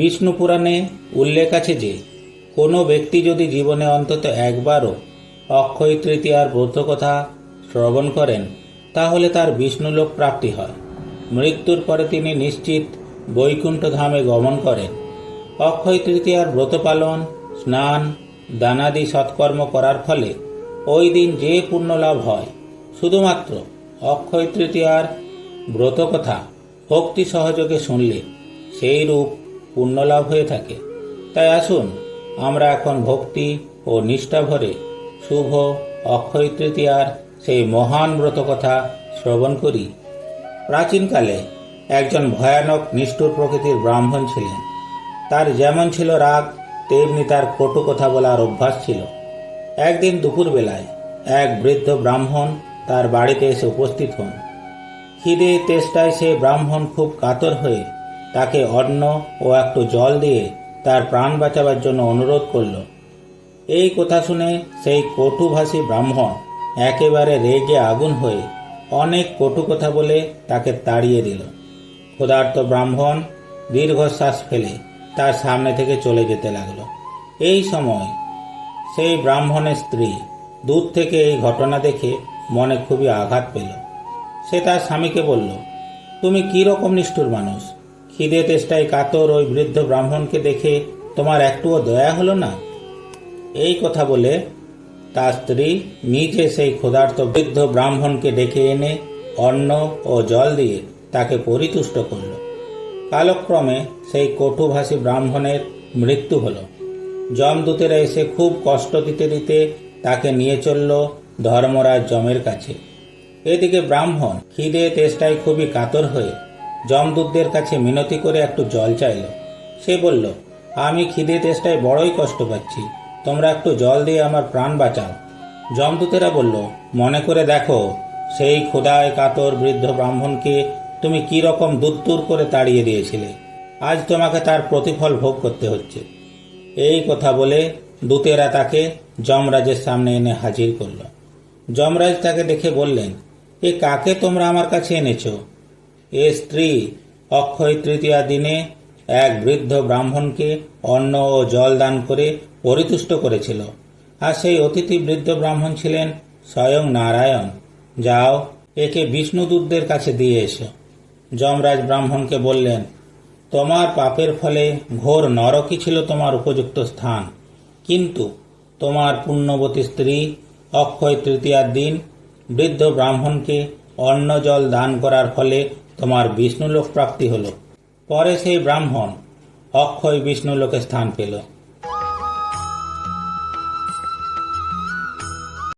বিষ্ণু পুরাণে উল্লেখ আছে যে, কোনো ব্যক্তি যদি জীবনে অন্তত একবারও অক্ষয় তৃতীয়ার ব্রত কথা শ্রবণ করেন, তাহলে তার বিষ্ণুলোক প্রাপ্তি হয়। মৃত্যুর পরে তিনি নিশ্চিত বৈকুণ্ঠ ধামে গমন করেন। অক্ষয় তৃতীয়ার ব্রত পালন, স্নান, দানাদি সৎকর্ম করার ফলে ওই দিন যে পুণ্য লাভ হয়, শুধুমাত্র অক্ষয় তৃতীয়ার ব্রত কথা ভক্তি সহযোগে শুনলে সেই রূপ পুণ্যলাভ হয়ে থাকে। তাই আসুন, আমরা এখন ভক্তি ও নিষ্ঠা ভরে শুভ অক্ষয় তৃতীয়ার সেই মহান ব্রত কথা শ্রবণ করি। প্রাচীনকালে একজন ভয়ানক নিষ্ঠুর প্রকৃতির ব্রাহ্মণ ছিলেন। তার যেমন ছিল রাগ, তেমনি তার কটু কথা বলার অভ্যাস ছিল। একদিন দুপুরবেলায় এক বৃদ্ধ ব্রাহ্মণ তার বাড়িতে এসে উপস্থিত হন। খিদে তেষ্টায় সে ব্রাহ্মণ খুব কাতর হয়ে তাকে অন্ন ও একটু জল দিয়ে তার প্রাণ বাঁচাবার জন্য অনুরোধ করল। এই কথা শুনে সেই কটুভাষী ব্রাহ্মণ একেবারে রেগে আগুন হয়ে অনেক কটু কথা বলে তাকে তাড়িয়ে দিল। ক্ষুধার্ত ব্রাহ্মণ দীর্ঘশ্বাস ফেলে তার সামনে থেকে চলে যেতে লাগল। এই সময় সেই ব্রাহ্মণের স্ত্রী দূর থেকে এই ঘটনা দেখে মনে খুবই আঘাত পেল। সে তার স্বামীকে বলল, তুমি কি রকম নিষ্ঠুর মানুষ? খিদে তেষ্টায় কাতর ওই বৃদ্ধ ব্রাহ্মণকে দেখে, তোমার একটুও দয়া হলো না? এই কথা বলে তার স্ত্রী নিজে সেই ক্ষুধার্ত বৃদ্ধ ব্রাহ্মণকে ডেকে এনে অন্ন ও জল দিয়ে তাকে পরিতুষ্ট করল। কালক্রমে সেই কটুভাষী ব্রাহ্মণের মৃত্যু হল। যমদূতেরা এসে খুব কষ্ট দিতে দিতে তাকে নিয়ে চলল ধর্মরাজ যমের কাছে। এদিকে ব্রাহ্মণ খিদে তেষ্টায় খুবই কাতর হয়ে যমদূতদের কাছে মিনতি করে একটু জল চাইল। সে বলল, আমি খিদে তেষ্টায় বড়ই কষ্ট পাচ্ছি। তোমরা একটু জল দিয়ে আমার প্রাণ বাঁচাও। যমদূতেরা বলল, মনে করে দেখো, সেই ক্ষুদায় কাতর বৃদ্ধ ব্রাহ্মণকে তুমি কি রকম দূর করে তাড়িয়ে দিয়েছিলে। আজ তোমাকে তার প্রতিফল ভোগ করতে হচ্ছে। এই কথা বলে দূতেরা তাকে যমরাজের সামনে এনে হাজির করল। যমরাজ তাকে দেখে বললেন, এ কাকে তোমরা আমার কাছে এনেছো? এ স্ত্রী অক্ষয় তৃতীয়া দিনে এক বৃদ্ধ ব্রাহ্মণকে অন্ন ও জল দান করে পরিতুষ্ট করেছিল। আর সেই অতিথি বৃদ্ধ ব্রাহ্মণ ছিলেন স্বয়ং নারায়ণ। যাও, একে বিষ্ণুদূতদের কাছে দিয়ে এসো। যমরাজ ব্রাহ্মণকে বললেন, তোমার পাপের ফলে ঘোর নরকই ছিল তোমার উপযুক্ত স্থান। কিন্তু তোমার পুণ্যবতী স্ত্রী অক্ষয় তৃতীয়ার দিন বৃদ্ধ ব্রাহ্মণকে অন্ন জল দান করার ফলে তোমার বিষ্ণুলোক প্রাপ্তি হল। পরে সেই ব্রাহ্মণ অক্ষয় বিষ্ণুলোকে স্থান পেল।